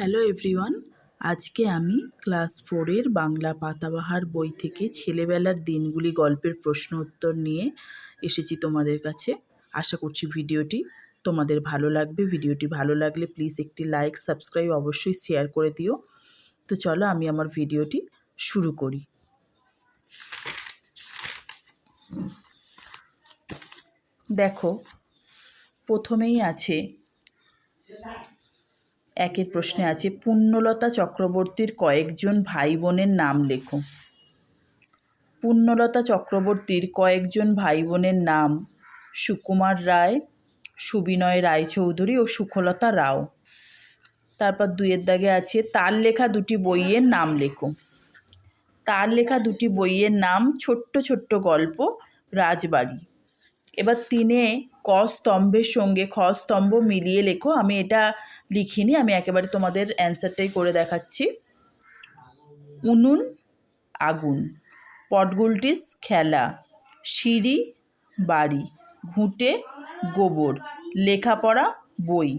Hello everyone আজকে আমি class ফোরের বাংলা পাতাবাহার বই থেকে ছেলেবেলার দিনগুলি গল্পের প্রশ্ন উত্তর নিয়ে এসেছি তোমাদের কাছে। আশা করছি ভিডিওটি তোমাদের ভালো লাগবে। ভিডিওটি ভালো লাগলে প্লিজ একটি লাইক সাবস্ক্রাইব অবশ্যই শেয়ার করে দিও। তো চলো আমি আমার ভিডিওটি শুরু করি। দেখো, প্রথমেই আছে একের প্রশ্নে আছে, পুণ্যলতা চক্রবর্তীর কয়েকজন ভাই বোনের নাম লেখো। পুণ্যলতা চক্রবর্তীর কয়েকজন ভাই বোনের নাম সুকুমার রায়, সুবিনয় রায়চৌধুরী ও সুখলতা রাও। তারপর দুইয়ের দাগে আছে, তার লেখা দুটি বইয়ের নাম লেখো। তার লেখা দুটি বইয়ের নাম ছোট্ট ছোট্ট গল্প, রাজবাড়ি। এবার তিনে ক স্তম্ভের সঙ্গে, খ স্তম্ভ মিলিয়ে লেখো। আমি এটা লিখিনি, আমি একেবারে তোমাদের অ্যান্সারটাই করে দেখাচ্ছি। উনুন, আগুন। পটগুলটিস খেলা, সিঁড়ি, বাড়ি। ঘুঁটে, গোবর। লেখাপড়া, বই।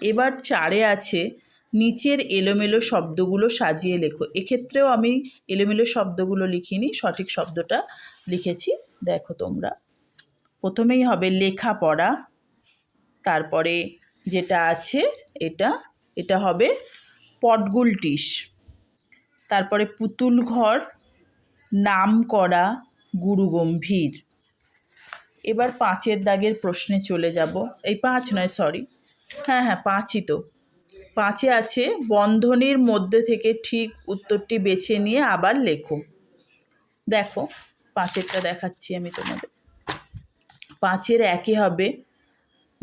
এবার চারে আছে, নিচের এলোমেলো শব্দগুলো সাজিয়ে লেখো। এক্ষেত্রেও আমি এলোমেলো শব্দগুলো লিখিনি, সঠিক শব্দটা লিখেছি। দেখো তোমরা। প্রথমেই হবে লেখাপড়া। তারপরে যেটা আছে এটা এটা হবে পটগুলটিস তারপরে পুতুল ঘর, নাম করা, গুরু গম্ভীর। এবার পাঁচের দাগের প্রশ্নে চলে যাব। এই পাঁচ নয় সরি হ্যাঁ হ্যাঁ পাঁচই তো। পাঁচে আছে, বন্ধনীর মধ্যে থেকে ঠিক উত্তরটি বেছে নিয়ে আবার লেখো। দেখো পাঁচেরটা দেখাচ্ছি আমি তোমাদের। পাঁচের একই হবে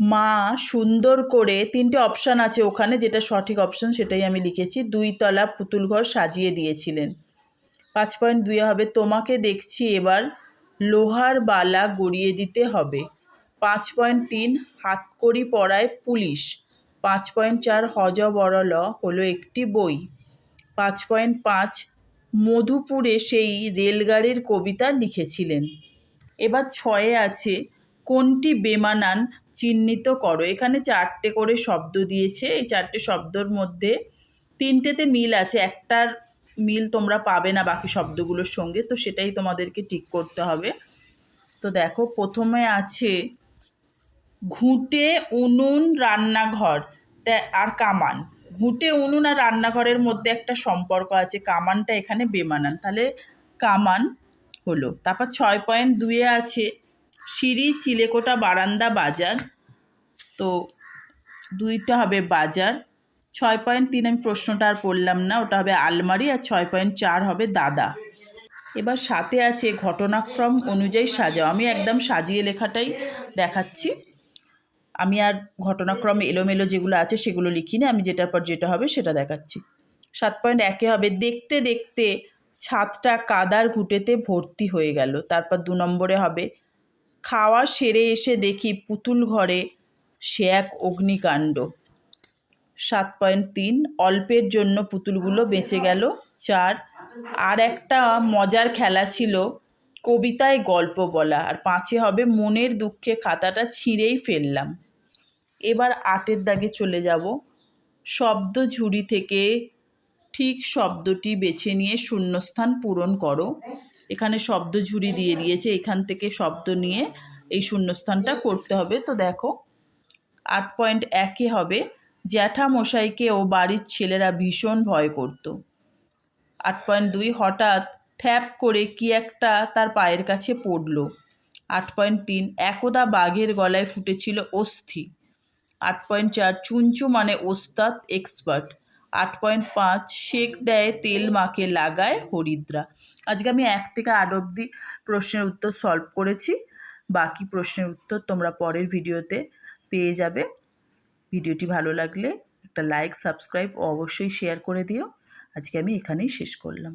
মা সুন্দর করে তিনটে অপশান আছে ওখানে, যেটা সঠিক অপশান সেটাই আমি লিখেছি। দুই তলা পুতুল ঘর সাজিয়ে দিয়েছিলেন। পাঁচ পয়েন্ট দুই হবে, তোমাকে দেখছি এবার লোহার বালা গড়িয়ে দিতে হবে। পাঁচ পয়েন্ট তিন হাতকড়ি পড়ায় পুলিশ। পাঁচ পয়েন্ট চার হজ বড়ল হলো একটি বই। পাঁচ পয়েন্ট পাঁচ মধুপুরে সেই রেলগাড়ির কবিতা লিখেছিলেন। এবার ছয়ে আছে, কোনটি বেমানান চিহ্নিত করো? এখানে চারটে করে শব্দ দিয়েছে। এই চারটে শব্দর মধ্যে তিনটেতে মিল আছে। একটার মিল তোমরা পাবে না বাকি শব্দগুলোর সঙ্গে, তো সেটাই তোমাদেরকে ঠিক করতে হবে। তো দেখো, প্রথমে আছে, ঘুঁটে উনুন রান্নাঘর আর কামান। ঘুঁটে উনুন আর রান্নাঘরের মধ্যে একটা সম্পর্ক আছে। কামানটা এখানে বেমানান। তাহলে কামান হলো। তারপর ছয় পয়েন্ট দুয়ে আছে সিঁড়ি, চিলেকোটা বারান্দা, বাজার। তো দুইটা হবে বাজার। ছয় পয়েন্ট তিন আমি প্রশ্নটা আর পড়লাম না, ওটা হবে আলমারি আর ছয় পয়েন্ট চার হবে দাদা। এবার সাথে আছে ঘটনাক্রম অনুযায়ী সাজাও। আমি একদম সাজিয়ে লেখাটাই দেখাচ্ছি। আমি আর ঘটনাক্রম এলোমেলো যেগুলো আছে সেগুলো লিখি লিখিনি, আমি যেটার পর যেটা হবে সেটা দেখাচ্ছি। সাত পয়েন্ট একে হবে, দেখতে দেখতে ছাদটা কাদার ঘুটেতে ভর্তি হয়ে গেল। তারপর দু নম্বরে হবে, খাওয়া সেরে এসে দেখি পুতুল ঘরে সে এক অগ্নিকাণ্ড। সাত পয়েন্ট তিন, অল্পের জন্য পুতুলগুলো বেঁচে গেল। চার, আর একটা মজার খেলা ছিল, কবিতায় গল্প বলা। আর পাঁচে হবে, মনের দুঃখে খাতাটা ছিঁড়েই ফেললাম। এবার আটের দাগে চলে যাব। শব্দ ঝুড়ি থেকে ঠিক শব্দটি বেছে নিয়ে শূন্যস্থান পূরণ করো। এখানে শব্দ ঝুড়ি দিয়ে দিয়েছে, এখান থেকে শব্দ নিয়ে এই শূন্যস্থানটা করতে হবে। তো দেখো, আট পয়েন্ট একে হবে। জ্যাঠামশাইকে ও বাড়ির ছেলেরা ভীষণ ভয় করত। আট পয়েন্ট দুই, হঠাৎ থ্যাপ করে কি একটা তার পায়ের কাছে পড়ল। আট পয়েন্ট তিন, একদা বাঘের গলায় ফুটেছিল অস্থি। আট পয়েন্ট চার চুঞ্চু মানে ওস্তাদ, এক্সপার্ট। আট পয়েন্ট পাঁচ শেক দেয় তেল মাকে লাগায় হরিদ্রা। আজকে আমি এক থেকে আট অবধি প্রশ্নের উত্তর সলভ করেছি। বাকি প্রশ্নের উত্তর তোমরা পরের ভিডিওতে পেয়ে যাবে। ভিডিওটি ভালো লাগলে একটা লাইক সাবস্ক্রাইব অবশ্যই শেয়ার করে দিও। আজকে আমি এখানেই শেষ করলাম।